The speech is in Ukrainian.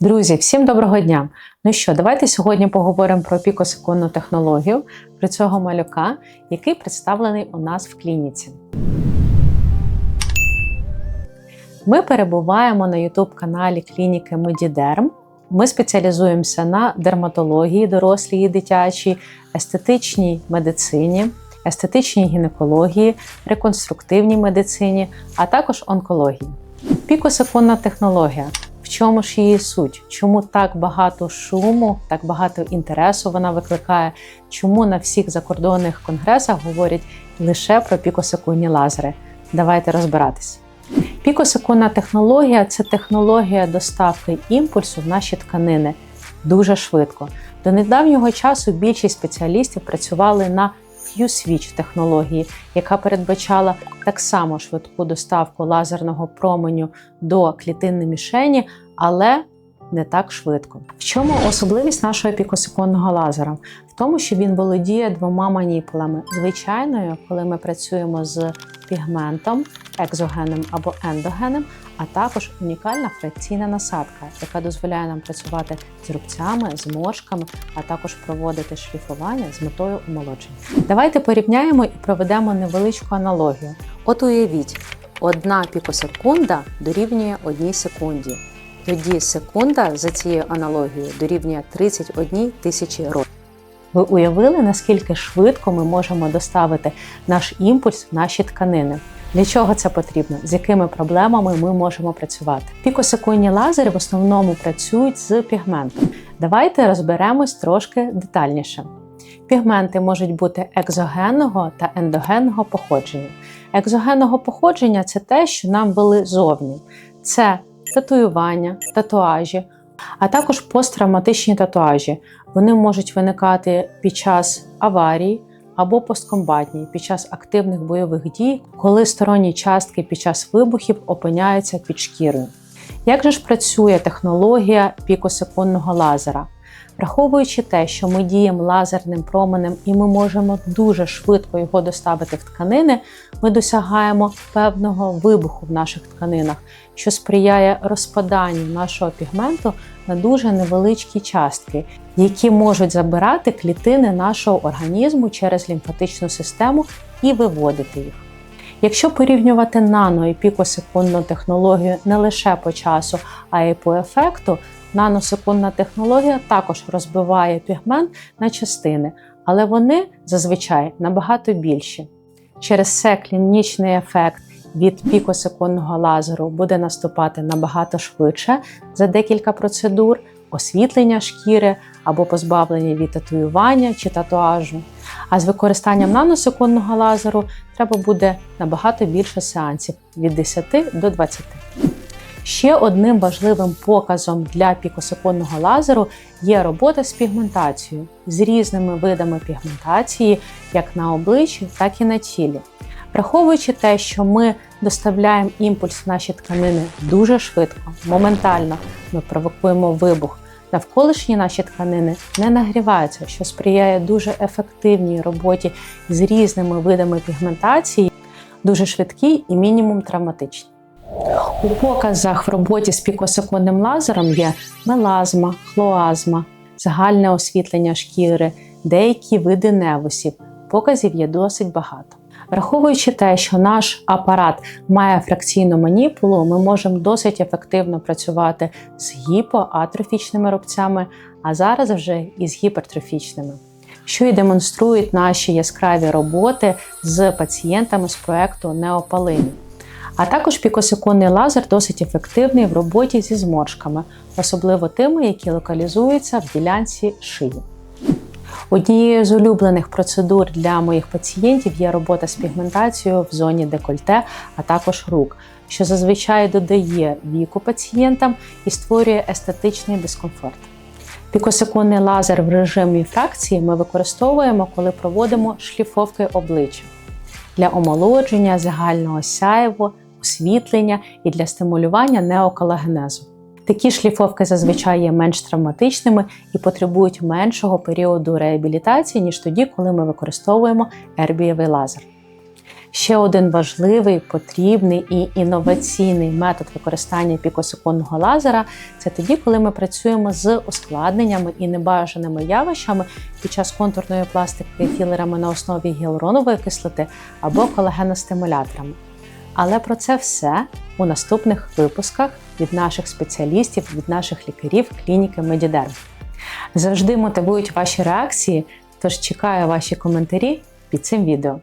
Друзі, всім доброго дня! Ну що, давайте сьогодні поговоримо про пікосекундну технологію, про цього малюка, який представлений у нас в клініці. Ми перебуваємо на YouTube-каналі клініки Медідерм. Ми спеціалізуємося на дерматології, дорослій і дитячій, естетичній медицині, естетичній гінекології, реконструктивній медицині, а також онкології. Пікосекундна технологія. В чому ж її суть? Чому так багато шуму, так багато інтересу вона викликає? Чому на всіх закордонних конгресах говорять лише про пікосекундні лазери? Давайте розбиратись. Пікосекундна технологія це технологія доставки імпульсу в наші тканини дуже швидко. До недавнього часу більшість спеціалістів працювали на Q-Switch технології, яка передбачала так само швидку доставку лазерного променю до клітинної мішені, але не так швидко. В чому особливість нашого пікосекундного лазера? В тому, що він володіє двома маніпулами. Звичайною, коли ми працюємо з пігментом, екзогенним або ендогенним, а також унікальна фракційна насадка, яка дозволяє нам працювати з рубцями, зморшками, а також проводити шліфування з метою омолодження. Давайте порівняємо і проведемо невеличку аналогію. От уявіть, одна пікосекунда дорівнює одній секунді. Тоді секунда за цією аналогією дорівнює 31 тисячі років. Ви уявили, наскільки швидко ми можемо доставити наш імпульс в наші тканини? Для чого це потрібно? З якими проблемами ми можемо працювати? Пікосекундні лазери в основному працюють з пігментом. Давайте розберемось трошки детальніше. Пігменти можуть бути екзогенного та ендогенного походження. Екзогенного походження це те, що нам вели зовні. Це татуювання, татуажі, а також посттравматичні татуажі. Вони можуть виникати під час аварії або посткомбатні, під час активних бойових дій, коли сторонні частки під час вибухів опиняються під шкірою. Як же ж працює технологія пікосекундного лазера? Враховуючи те, що ми діємо лазерним променем і ми можемо дуже швидко його доставити в тканини, ми досягаємо певного вибуху в наших тканинах, що сприяє розпаданню нашого пігменту на дуже невеличкі частки, які можуть забирати клітини нашого організму через лімфатичну систему і виводити їх. Якщо порівнювати нано і пікосекундну технологію не лише по часу, а й по ефекту, наносекундна технологія також розбиває пігмент на частини, але вони зазвичай набагато більші. Через це клінічний ефект від пікосекундного лазеру буде наступати набагато швидше за декілька процедур, освітлення шкіри або позбавлення від татуювання чи татуажу. А з використанням наносекундного лазеру треба буде набагато більше сеансів від 10 до 20. Ще одним важливим показом для пікосекундного лазеру є робота з пігментацією з різними видами пігментації, як на обличчі, так і на тілі. Враховуючи те, що ми доставляємо імпульс в наші тканини дуже швидко, моментально ми провокуємо вибух. Навколишні наші тканини не нагріваються, що сприяє дуже ефективній роботі з різними видами пігментації, дуже швидкій і мінімум травматичній. У показах в роботі з пікосекундним лазером є мелазма, хлоазма, загальне освітлення шкіри, деякі види невусів. Показів є досить багато. Враховуючи те, що наш апарат має фракційну маніпулу, ми можемо досить ефективно працювати з гіпоатрофічними рубцями, а зараз вже і з гіпертрофічними, що і демонструють наші яскраві роботи з пацієнтами з проекту неопалині. А також пікосекундний лазер досить ефективний в роботі зі зморшками, особливо тими, які локалізуються в ділянці шиї. Однією з улюблених процедур для моїх пацієнтів є робота з пігментацією в зоні декольте, а також рук, що зазвичай додає віку пацієнтам і створює естетичний дискомфорт. Пікосекундний лазер в режимі фракції ми використовуємо, коли проводимо шліфовки обличчя для омолодження, загального сяєву, освітлення і для стимулювання неоколагенезу. Такі шліфовки зазвичай є менш травматичними і потребують меншого періоду реабілітації, ніж тоді, коли ми використовуємо ербієвий лазер. Ще один важливий, потрібний і інноваційний метод використання пікосекундного лазера це тоді, коли ми працюємо з ускладненнями і небажаними явищами під час контурної пластики філерами на основі гіалуронової кислоти або колагеностимуляторами. Але про це все у наступних випусках від наших спеціалістів, від наших лікарів клініки Медідерм. Завжди мотивують ваші реакції, тож чекаю ваші коментарі під цим відео.